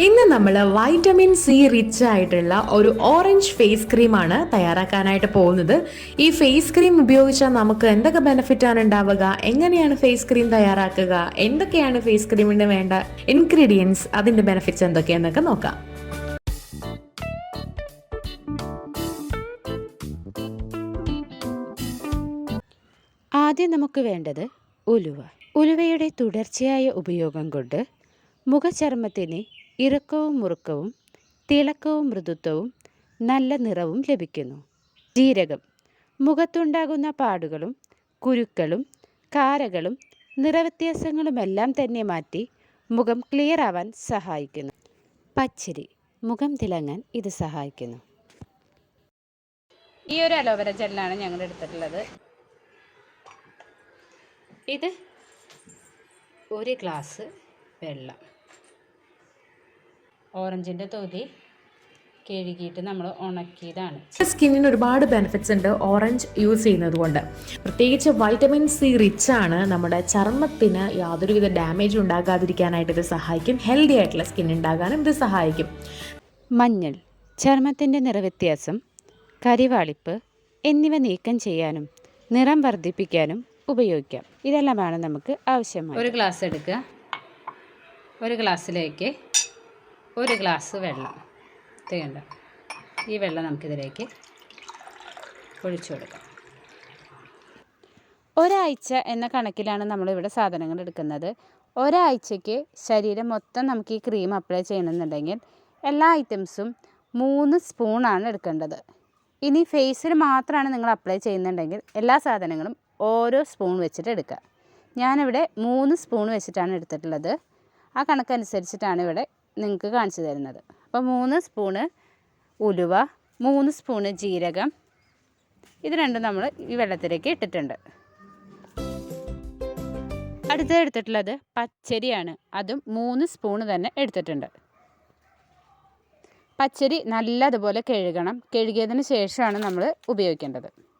ഇന്ന് നമ്മൾ vitamin C rich ആയിട്ടുള്ള ഒരു ഓറഞ്ച് ഫേസ് ക്രീമാണ് തയ്യാറാക്കാനായിട്ട് പോകുന്നത്. ഈ ഫേസ് ക്രീം ഉപയോഗിച്ചാൽ നമുക്ക് എന്തൊക്കെ ബെനിഫിറ്റ് ആണ് ഉണ്ടാവുക? എങ്ങനെയാണ് ഫേസ് ക്രീം തയ്യാറാക്കുക? എന്തൊക്കെയാണ് ഫേസ് ക്രീമിന് വേണ്ട ഇൻഗ്രീഡിയൻസ് അതിന്റെ ബെനിഫിറ്റ്സ് എന്തൊക്കെയാണെന്നൊക്കെ നോക്കാം. ആദ്യം നമുക്ക് വേണ്ടത് ഉലുവ. ഉലുവയുടെ തുടർച്ചയായ ഉപയോഗം കൊണ്ട് മുഖചർമ്മത്തിന് ഇറുക്കവും മുറുക്കവും തിളക്കവും മൃദുത്വവും നല്ല നിറവും ലഭിക്കുന്നു. ജീരകം. മുഖത്തുണ്ടാകുന്ന പാടുകളും കുരുക്കളും കാരകളും നിറവ്യത്യാസങ്ങളുമെല്ലാം തന്നെ മാറ്റി മുഖം ക്ലിയർ ആവാൻ സഹായിക്കുന്നു. പച്ചരി. മുഖം തിളങ്ങാൻ ഇത് സഹായിക്കുന്നു. ഈ ഒരു അലോവേര ജെല്ലാണ് ഞങ്ങൾ എടുത്തിട്ടുള്ളത്. ഇത് ഒരു ഗ്ലാസ് വെള്ളം. ഓറഞ്ചിന്റെ തൊലി കഴുകിയിട്ട് നമ്മൾ ഉണക്കിയതാണ്. സ്കിന്നിന് ഒരുപാട് ബെനിഫിറ്റ്സ് ഉണ്ട് ഓറഞ്ച് യൂസ് ചെയ്യുന്നത് കൊണ്ട്. പ്രത്യേകിച്ച് വൈറ്റമിൻ സി റിച്ച് ആണ്. നമ്മുടെ ചർമ്മത്തിന് യാതൊരുവിധ ഡാമേജ് ഉണ്ടാകാതിരിക്കാനായിട്ട് ഇത് സഹായിക്കും. ഹെൽത്തി ആയിട്ടുള്ള സ്കിൻ ഉണ്ടാകാനും ഇത് സഹായിക്കും. മഞ്ഞൾ ചർമ്മത്തിന്റെ നിറവ്യത്യാസം കരിവാളിപ്പ് എന്നിവ നീക്കം ചെയ്യാനും നിറം വർദ്ധിപ്പിക്കാനും ഉപയോഗിക്കാം. ഇതെല്ലാമാണ് നമുക്ക് ആവശ്യമായി ഒരു ഗ്ലാസ് എടുക്കുക. ഒരു ഗ്ലാസ്സിലേക്ക് ഒരു ഗ്ലാസ് വെള്ളം. തേണ്ട ഈ വെള്ളം നമുക്കിതിലേക്ക് ഒഴിച്ചു കൊടുക്കാം. ഒരാഴ്ച എന്ന കണക്കിലാണ് നമ്മളിവിടെ സാധനങ്ങൾ എടുക്കുന്നത്. ഒരാഴ്ചയ്ക്ക് ശരീരം മൊത്തം നമുക്ക് ഈ ക്രീം അപ്ലൈ ചെയ്യണമെന്നുണ്ടെങ്കിൽ എല്ലാ ഐറ്റംസും മൂന്ന് സ്പൂണാണ് എടുക്കേണ്ടത്. ഇനി ഫേസിൽ മാത്രമാണ് നിങ്ങൾ അപ്ലൈ ചെയ്യുന്നുണ്ടെങ്കിൽ എല്ലാ സാധനങ്ങളും ഓരോ സ്പൂൺ വെച്ചിട്ട് എടുക്കുക. ഞാനിവിടെ മൂന്ന് സ്പൂൺ വെച്ചിട്ടാണ് എടുത്തിട്ടുള്ളത്. ആ കണക്കനുസരിച്ചിട്ടാണ് ഇവിടെ നിങ്ങൾക്ക് കാണിച്ചു തരുന്നത്. അപ്പോൾ മൂന്ന് സ്പൂണ് ഉലുവ മൂന്ന് സ്പൂണ് ജീരകം. ഇത് രണ്ടും നമ്മൾ ഈ വെള്ളത്തിലേക്ക് ഇട്ടിട്ടുണ്ട്. അടുത്തത് എടുത്തിട്ടുള്ളത് പച്ചരിയാണ്. അതും മൂന്ന് സ്പൂണ് തന്നെ എടുത്തിട്ടുണ്ട്. പച്ചരി നല്ലതുപോലെ കഴുകണം. കഴുകിയതിന് ശേഷമാണ് നമ്മൾ ഉപയോഗിക്കേണ്ടത്.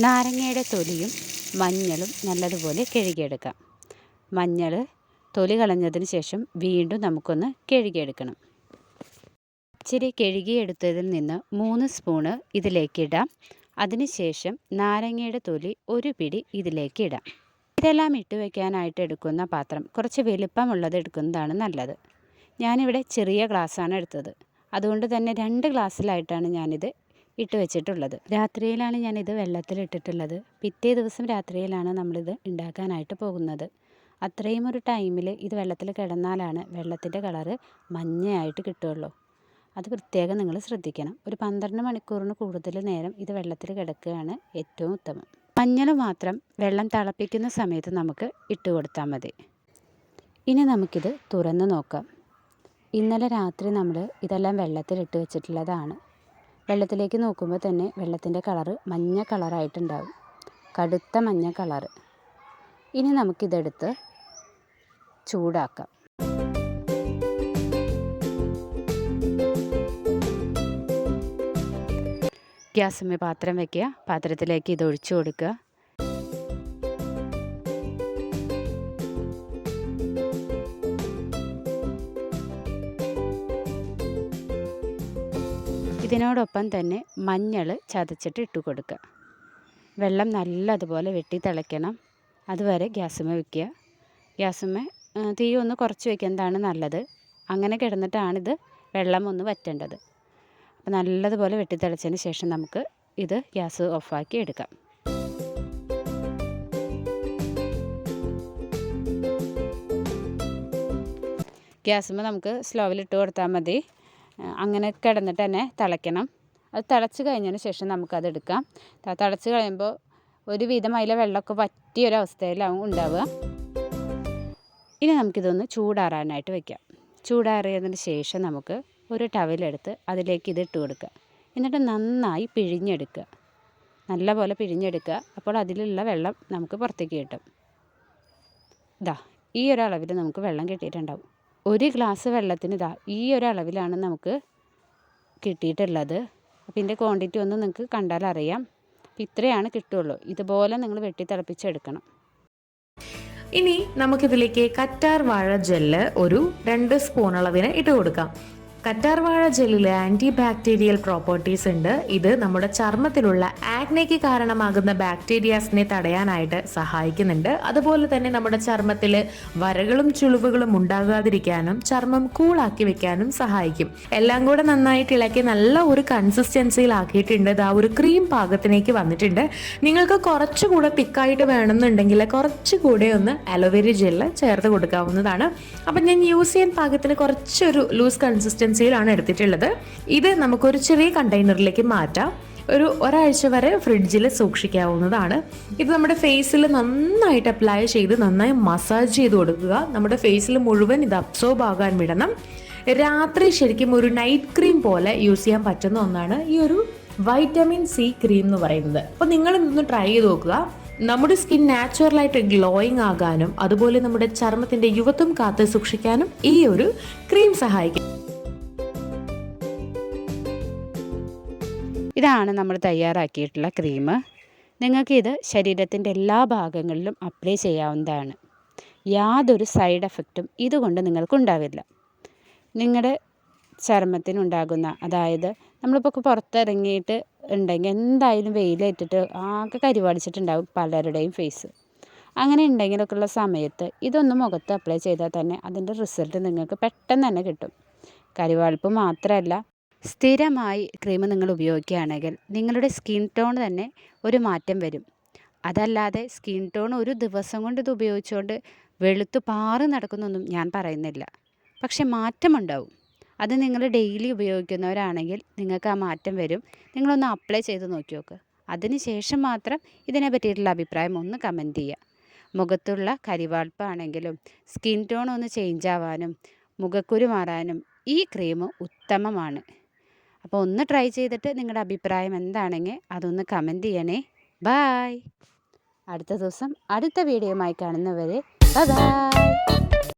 നാരങ്ങയുടെ തൊലിയും മഞ്ഞളും നല്ലതുപോലെ കഴുകിയെടുക്കാം. മഞ്ഞൾ തൊലി കളഞ്ഞതിന് ശേഷം വീണ്ടും നമുക്കൊന്ന് കഴുകിയെടുക്കണം. ഇച്ചിരി കഴുകിയെടുത്തതിൽ നിന്ന് മൂന്ന് സ്പൂണ് ഇതിലേക്കിടാം അതിനുശേഷം നാരങ്ങയുടെ തൊലി ഒരു പിടി ഇതിലേക്ക് ഇടാം. ഇതെല്ലാം ഇട്ട് വയ്ക്കാനായിട്ട് എടുക്കുന്ന പാത്രം കുറച്ച് വലിപ്പമുള്ളത് എടുക്കുന്നതാണ് നല്ലത്. ഞാനിവിടെ ചെറിയ ഗ്ലാസ്സാണ് എടുത്തത്. അതുകൊണ്ട് തന്നെ രണ്ട് ഗ്ലാസ്സിലായിട്ടാണ് ഞാനിത് ഇട്ട് വെച്ചിട്ടുള്ളത്. രാത്രിയിലാണ് ഞാനിത് വെള്ളത്തിലിട്ടിട്ടുള്ളത്. പിറ്റേ ദിവസം രാത്രിയിലാണ് നമ്മളിത് ഉണ്ടാക്കാനായിട്ട് പോകുന്നത്. അത്രയും ഒരു ടൈമിൽ ഇത് വെള്ളത്തിൽ കിടന്നാലാണ് വെള്ളത്തിന്റെ കളറ് മഞ്ഞയായിട്ട് കിട്ടുകയുള്ളൂ അത് പ്രത്യേകം നിങ്ങൾ ശ്രദ്ധിക്കണം. ഒരു പന്ത്രണ്ട് മണിക്കൂറിന് കൂടുതൽ നേരം ഇത് വെള്ളത്തിൽ കിടക്കുകയാണ് ഏറ്റവും ഉത്തമം. മഞ്ഞൾ മാത്രം വെള്ളം തിളപ്പിക്കുന്ന സമയത്ത് നമുക്ക് ഇട്ട് കൊടുത്താൽ മതി. ഇനി നമുക്കിത് തുറന്ന് നോക്കാം. ഇന്നലെ രാത്രി നമ്മൾ ഇതെല്ലാം വെള്ളത്തിലിട്ട് വെച്ചിട്ടുള്ളതാണ്. വെള്ളത്തിലേക്ക് നോക്കുമ്പോൾ തന്നെ വെള്ളത്തിന്റെ കളറ് മഞ്ഞ കളറായിട്ടുണ്ടാവും. കടുത്ത മഞ്ഞ കളറ് ഇനി നമുക്കിതെടുത്ത് ചൂടാക്കാം. ഗ്യാസുമ്മേ പാത്രം വയ്ക്കുക പാത്രത്തിലേക്ക് ഇത് ഒഴിച്ചു കൊടുക്കുക. ഇതിനോടൊപ്പം തന്നെ മഞ്ഞൾ ചതച്ചിട്ട് ഇട്ട് കൊടുക്കുക. വെള്ളം നല്ലതുപോലെ വെട്ടി തിളയ്ക്കണം. അതുവരെ ഗ്യാസുമേ വയ്ക്കുക ഗ്യാസുമേ തീ ഒന്ന് കുറച്ച് വയ്ക്കുന്നതാണ് നല്ലത്? അങ്ങനെ കിടന്നിട്ടാണിത് വെള്ളം ഒന്ന് വറ്റേണ്ടത്. അപ്പോൾ നല്ലതുപോലെ വെട്ടി തിളച്ചതിന് ശേഷം നമുക്ക് ഇത് ഗ്യാസ് ഓഫാക്കി എടുക്കാം. ഗ്യാസുമ്മ നമുക്ക് സ്ലോവിൽ ഇട്ട് കൊടുത്താൽ മതി. അങ്ങനെ കിടന്നിട്ട് തന്നെ തിളയ്ക്കണം. അത് തിളച്ച് കഴിഞ്ഞതിന് ശേഷം നമുക്കത് എടുക്കാം. തിളച്ച് കഴിയുമ്പോൾ ഒരുവിധം അതിലെ വെള്ളമൊക്കെ പറ്റിയൊരവസ്ഥയിലാവും ഉണ്ടാവുക. ഇനി നമുക്കിതൊന്ന് ചൂടാറാനായിട്ട് വെക്കാം. ചൂടാറിയതിന് ശേഷം നമുക്ക് ഒരു ടവലെടുത്ത് അതിലേക്ക് ഇത് ഇട്ട് കൊടുക്കുക. എന്നിട്ട് നന്നായി പിഴിഞ്ഞെടുക്കുക. നല്ല പോലെ പിഴിഞ്ഞെടുക്കുക. അപ്പോൾ അതിലുള്ള വെള്ളം നമുക്ക് പുറത്തേക്ക് കിട്ടും. ഇതാ ഈ ഒരു അളവിൽ നമുക്ക് വെള്ളം കിട്ടിയിട്ടുണ്ടാവും. ഒരു ഗ്ലാസ് വെള്ളത്തിന് ഇതാ ഈ ഒരു അളവിലാണ് നമുക്ക് കിട്ടിയിട്ടുള്ളത്. അപ്പോൾ ഇതിന്റെ ക്വാണ്ടിറ്റി ഒന്ന് നിങ്ങൾക്ക് കണ്ടാൽ അറിയാം. ഇത്രയാണ് കിട്ടുള്ളൂ. ഇതുപോലെ നിങ്ങൾ വെട്ടി തിളപ്പിച്ചെടുക്കണം. ഇനി നമുക്കിതിലേക്ക് കറ്റാർ വാഴ ജെല്ല് ഒരു രണ്ട് സ്പൂൺ അളവിന് ഇട്ട് കൊടുക്കാം. കറ്റാർ ജെല്ലിൽ ജെല്ലിൽ ആന്റി ബാക്ടീരിയൽ പ്രോപ്പർട്ടീസ് ഉണ്ട്. ഇത് നമ്മുടെ ചർമ്മത്തിലുള്ള ആഗ്നയ്ക്ക് കാരണമാകുന്ന ബാക്ടീരിയാസിനെ തടയാനായിട്ട് സഹായിക്കുന്നുണ്ട്. അതുപോലെ തന്നെ നമ്മുടെ ചർമ്മത്തിൽ വരകളും ചുളിവുകളും ഉണ്ടാകാതിരിക്കാനും ചർമ്മം കൂളാക്കി വെക്കാനും സഹായിക്കും. എല്ലാം കൂടെ നന്നായിട്ട് ഇളക്കി നല്ല ഒരു കൺസിസ്റ്റൻസിയിലാക്കിയിട്ടുണ്ട് ആ ഒരു ക്രീം പാകത്തിലേക്ക് വന്നിട്ടുണ്ട്. നിങ്ങൾക്ക് കുറച്ചുകൂടെ തിക്കായിട്ട് വേണമെന്നുണ്ടെങ്കിൽ കുറച്ചുകൂടെ ഒന്ന് അലോവേര ജെല്ല് ചേർത്ത് കൊടുക്കാവുന്നതാണ്. അപ്പം ഞാൻ യൂസ് ചെയ്യാൻ പാകത്തിന് കുറച്ചൊരു ലൂസ് കൺസിസ്റ്റൻസിയിലാണ് എടുത്തിട്ടുള്ളത്. ഇത് നമുക്കൊരു ചെറിയ കണ്ടെയ്നറിലേക്ക് മാറ്റാം. ഒരു ഒരാഴ്ച വരെ ഫ്രിഡ്ജിൽ സൂക്ഷിക്കാവുന്നതാണ്. ഇത് നമ്മുടെ ഫേസിൽ നന്നായിട്ട് അപ്ലൈ ചെയ്ത് നന്നായി മസാജ് ചെയ്ത് കൊടുക്കുക. നമ്മുടെ ഫേസിൽ മുഴുവൻ ഇത് അബ്സോർബ് ആകാൻ വിടണം. രാത്രി ശരിക്കും ഒരു നൈറ്റ് ക്രീം പോലെ യൂസ് ചെയ്യാൻ പറ്റുന്ന ഒന്നാണ് ഈ ഒരു വൈറ്റമിൻ സി ക്രീം എന്ന് പറയുന്നത്. അപ്പോൾ നിങ്ങൾ ഇതൊന്ന് ട്രൈ ചെയ്ത് നോക്കുക. നമ്മുടെ സ്കിൻ നാച്ചുറലായിട്ട് ഗ്ലോയിങ് ആകാനും അതുപോലെ നമ്മുടെ ചർമ്മത്തിന്റെ യുവത്വം കാത്ത് സൂക്ഷിക്കാനും ഈ ഒരു ക്രീം സഹായിക്കും. ഇതാണ് നമ്മൾ തയ്യാറാക്കിയിട്ടുള്ള ക്രീം. നിങ്ങൾക്കിത് ശരീരത്തിന്റെ എല്ലാ ഭാഗങ്ങളിലും അപ്ലൈ ചെയ്യാവുന്നതാണ്. യാതൊരു സൈഡ് എഫക്റ്റും ഇതുകൊണ്ട് നിങ്ങൾക്കുണ്ടാവില്ല. നിങ്ങളുടെ ചർമ്മത്തിനുണ്ടാകുന്ന അതായത് നമ്മളിപ്പോൾ പുറത്തിറങ്ങിയിട്ട് ഉണ്ടെങ്കിൽ എന്തായാലും വെയിലേറ്റിട്ട് ആകെ കരിവാടിച്ചിട്ടുണ്ടാവും പലരുടെയും ഫേസ് അങ്ങനെ ഉണ്ടെങ്കിലൊക്കെ ഉള്ള സമയത്ത് ഇതൊന്ന് മുഖത്ത് അപ്ലൈ ചെയ്താൽ തന്നെ അതിന്റെ റിസൾട്ട് നിങ്ങൾക്ക് പെട്ടെന്ന് തന്നെ കിട്ടും. കരിവാളിപ്പ് മാത്രമല്ല സ്ഥിരമായി ക്രീം നിങ്ങൾ ഉപയോഗിക്കുകയാണെങ്കിൽ നിങ്ങളുടെ സ്കിൻ ടോൺ തന്നെ ഒരു മാറ്റം വരും. അതല്ലാതെ സ്കിൻ ടോൺ ഒരു ദിവസം കൊണ്ട് ഇത് ഉപയോഗിച്ചുകൊണ്ട് വെളുത്തു പാറി നടക്കുന്നൊന്നും ഞാൻ പറയുന്നില്ല. പക്ഷെ മാറ്റമുണ്ടാവും. അത് നിങ്ങൾ ഡെയിലി ഉപയോഗിക്കുന്നവരാണെങ്കിൽ നിങ്ങൾക്ക് ആ മാറ്റം വരും. നിങ്ങളൊന്ന് അപ്ലൈ ചെയ്ത് നോക്കി നോക്ക്. അതിന് ശേഷം മാത്രം ഇതിനെ പറ്റിയിട്ടുള്ള അഭിപ്രായം ഒന്ന് കമന്റ് ചെയ്യുക. മുഖത്തുള്ള കരിവാൾപ്പാണെങ്കിലും സ്കിൻ ടോൺ ഒന്ന് ചേഞ്ച് ആവാനും മുഖക്കുരു മാറാനും ഈ ക്രീം ഉത്തമമാണ്. അപ്പോൾ ഒന്ന് ട്രൈ ചെയ്തിട്ട് നിങ്ങളുടെ അഭിപ്രായം എന്താണെങ്കിൽ അതൊന്ന് കമന്റ് ചെയ്യണേ. ബായ്. അടുത്ത ദിവസം അടുത്ത വീഡിയോയുമായി കാണുന്നവരെ ബൈ